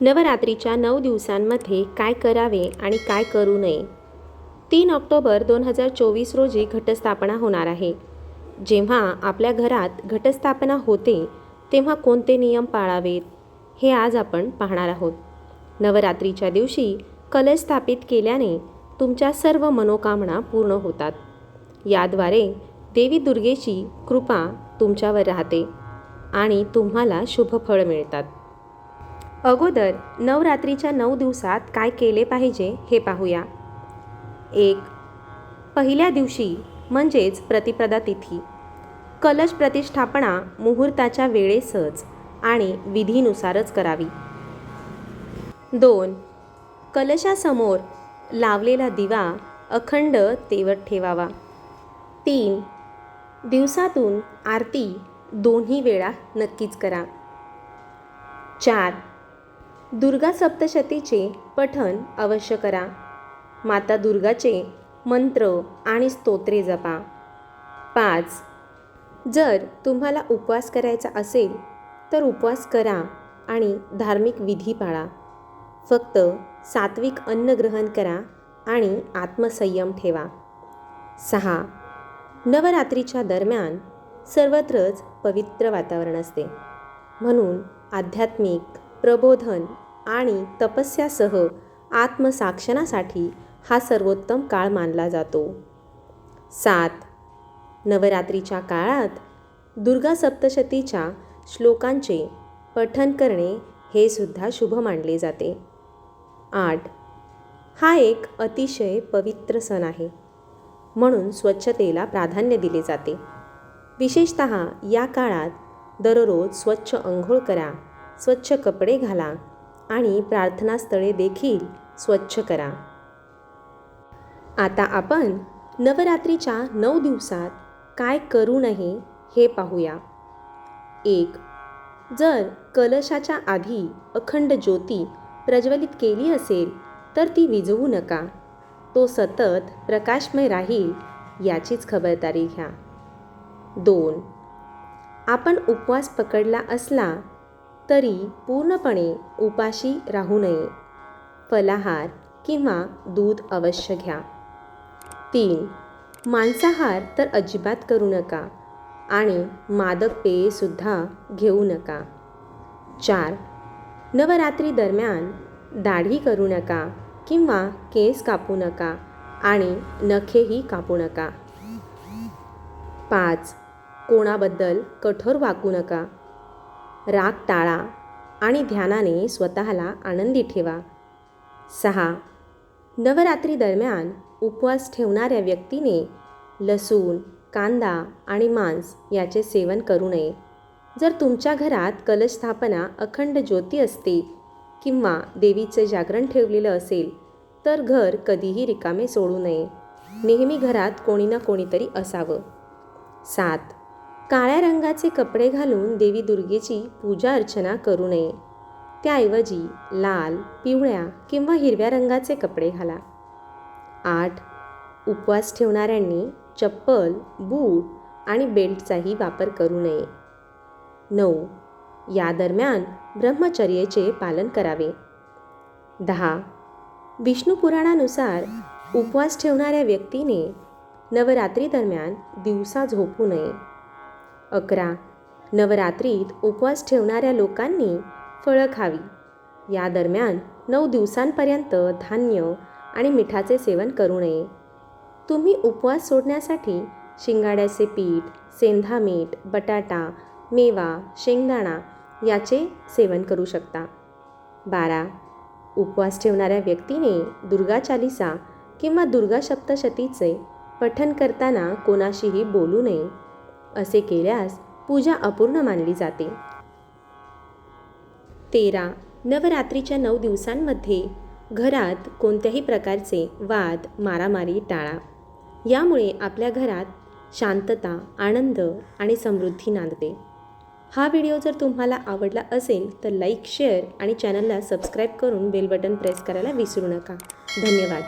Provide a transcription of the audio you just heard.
नवरात्रीच्या नऊ दिवसांमध्ये काय करावे आणि काय करू नये? तीन ऑक्टोबर दोन हजार चोवीस रोजी घटस्थापना होणार आहे. जेव्हा आपल्या घरात घटस्थापना होते तेव्हा कोणते नियम पाळावेत हे आज आपण पाहणार आहोत. नवरात्रीच्या दिवशी कलश स्थापित केल्याने तुमच्या सर्व मनोकामना पूर्ण होतात. याद्वारे देवी दुर्गेची कृपा तुमच्यावर राहते आणि तुम्हाला शुभफळ मिळतात. अगोदर नवरात्रीच्या नऊ दिवसात काय केले पाहिजे हे पाहूया. एक पहिल्या दिवशी म्हणजेच प्रतिपदा तिथी कलश प्रतिष्ठापना मुहूर्ताच्या वेळेसच आणि विधीनुसारच करावी. दोन कलशासमोर लावलेला दिवा अखंड तेवत ठेवावा. तीन दिवसातून आरती दोन्ही वेळा नक्कीच करा. चार दुर्गा सप्तशतीचे पठण अवश्य करा. माता दुर्गाचे मंत्र आणि स्तोत्रे जपा. पाच. जर तुम्हाला उपवास करायचा असेल तर उपवास करा आणि धार्मिक विधी पाळा. फक्त सात्विक अन्न ग्रहण करा आणि आत्मसंयम ठेवा. सहा. नवरात्रीच्या दरम्यान सर्वत्रच पवित्र वातावरण असते. म्हणून आध्यात्मिक प्रबोधन आणि तपस्यासह आत्मसाक्षणासाठी हा सर्वोत्तम काळ मानला जातो. सात. नवरात्रीच्या काळात दुर्गा सप्तशतीच्या श्लोकांचे पठन करणे हे सुद्धा शुभ मानले जाते. आठ. हा एक अतिशय पवित्र सण आहे म्हणून स्वच्छतेला प्राधान्य दिले जाते. विशेषत या काळात दररोज स्वच्छ अंघोळ करा स्वच्छ कपडे घाला आणि प्रार्थनास्थळे देखील स्वच्छ करा. आता आपण नवरात्रीच्या नऊ दिवसात काय करू नये हे पाहूया. एक जर कलशाच्या आधी अखंड ज्योती प्रज्वलित केली असेल तर ती विझवू नका. तो सतत प्रकाशमय राहील याचीच खबरदारी घ्या. दोन आपण उपवास पकडला असला तरी पूर्णपणे उपाशी राहू नये. फलाहार किंवा दूध अवश्य घ्या. तीन मांसाहार तर अजिबात करू नका आणि मादक पेयेसुद्धा घेऊ नका. चार नवरात्री दरम्यान दाढी करू नका किंवा केस कापू नका आणि नखेही कापू नका. पाच कोणाबद्दल कठोर वागू नका. राग टाळा आणि ध्यानाने स्वतःला आनंदी ठेवा. सहा. नवरात्री दरम्यान उपवास ठेवणाऱ्या व्यक्तीने लसूण कांदा आणि मांस याचे सेवन करू नये. जर तुमच्या घरात कलशस्थापना अखंड ज्योती असते किंवा देवीचे जागरण ठेवलेलं असेल तर घर कधीही रिकामे सोडू नये. नेहमी घरात कोणी ना कोणीतरी असावं. सात. काळ्या रंगाचे कपडे घालून देवी दुर्गेची पूजा अर्चना करू नये. त्याऐवजी लाल पिवळ्या किंवा हिरव्या रंगाचे कपडे घाला. आठ. उपवास ठेवणाऱ्यांनी चप्पल बूट आणि बेल्टचाही वापर करू नये. नऊ. या दरम्यान ब्रह्मचर्याचे पालन करावे. दहा. विष्णू पुराणानुसार उपवास ठेवणाऱ्या व्यक्तीने नवरात्रीदरम्यान दिवसा झोपू नये. अकरा. नवरात्रीत उपवास ठेवणाऱ्या लोकांनी फळं खावी. या दरम्यान नऊ दिवसांपर्यंत धान्य आणि मिठाचे सेवन करू नये. तुम्ही उपवास सोडण्यासाठी शिंगाड्याचे पीठ सेंधा मीठ बटाटा मेवा शेंगदाणा याचे सेवन करू शकता. बारा. उपवास ठेवणाऱ्या व्यक्तीने दुर्गा चालिसा किंवा दुर्गा सप्तशतीचे पठन करताना कोणाशीही बोलू नये. असे केल्यास पूजा अपूर्ण मानली जाते. तेरा. नवरात्रीच्या नऊ दिवसांमध्ये घरात कोणत्याही प्रकारचे वाद मारामारी टाळा. यामुळे आपल्या घरात शांतता आनंद आणि समृद्धी नांदते. हा व्हिडिओ जर तुम्हाला आवडला असेल तर लाईक शेअर आणि चॅनलला सबस्क्राईब करून बेल बटन प्रेस करायला विसरू नका. धन्यवाद.